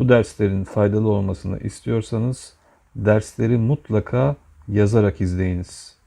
Bu derslerin faydalı olmasını istiyorsanız dersleri mutlaka yazarak izleyiniz.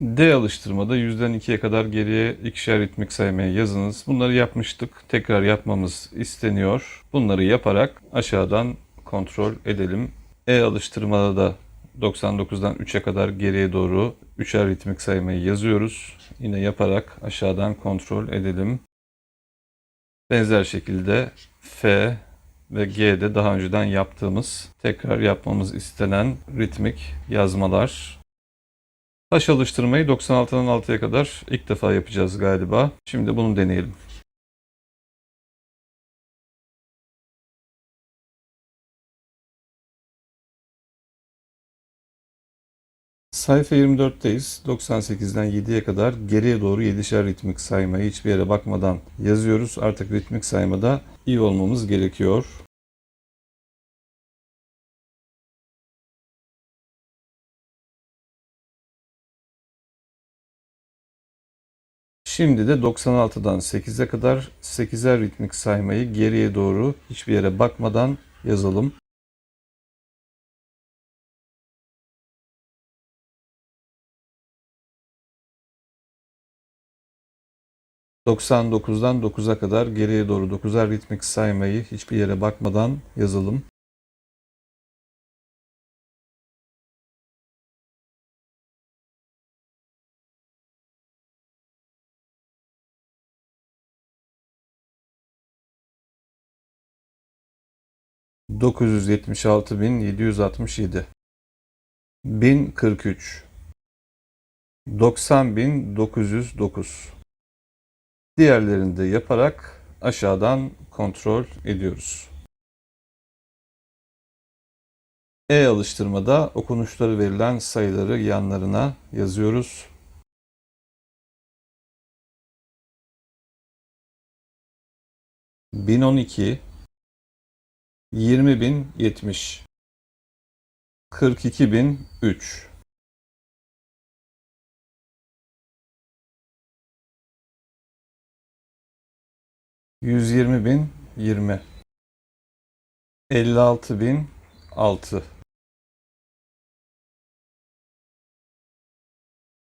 D alıştırmada yüzden ikiye kadar geriye ikişer ritmik saymayı yazınız. Bunları yapmıştık. Tekrar yapmamız isteniyor. Bunları yaparak aşağıdan kontrol edelim. E alıştırmada da 99'dan 3'e kadar geriye doğru üçer ritmik saymayı yazıyoruz. Yine yaparak aşağıdan kontrol edelim. Benzer şekilde F ve G'de daha önceden yaptığımız, tekrar yapmamız istenen ritmik yazmalar. Taş alıştırmayı 96'dan 6'ya kadar ilk defa yapacağız galiba. Şimdi bunu deneyelim. Sayfa 24'teyiz. 98'den 7'ye kadar geriye doğru 7'şer ritmik saymayı hiçbir yere bakmadan yazıyoruz. Artık ritmik saymada iyi olmamız gerekiyor. Şimdi de 96'dan 8'e kadar 8'er ritmik saymayı geriye doğru hiçbir yere bakmadan yazalım. ...99'dan 9'a kadar geriye doğru 9'er ritmik saymayı hiçbir yere bakmadan yazalım. 976.767 1043 90.909 Diğerlerini de yaparak aşağıdan kontrol ediyoruz. E alıştırmada okunuşları verilen sayıları yanlarına yazıyoruz. Bin on iki 20070 42003 120.020 56.006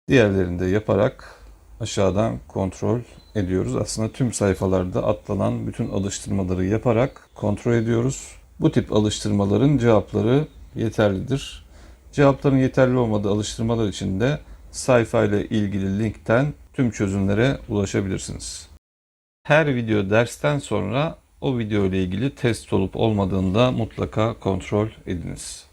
Diğerlerini de yaparak aşağıdan kontrol ediyoruz. Aslında tüm sayfalarda atlanan bütün alıştırmaları yaparak kontrol ediyoruz. Bu tip alıştırmaların cevapları yeterlidir. Cevapların yeterli olmadığı alıştırmalar için de sayfayla ilgili linkten tüm çözümlere ulaşabilirsiniz. Her video dersten sonra o video ile ilgili test olup olmadığını da mutlaka kontrol ediniz.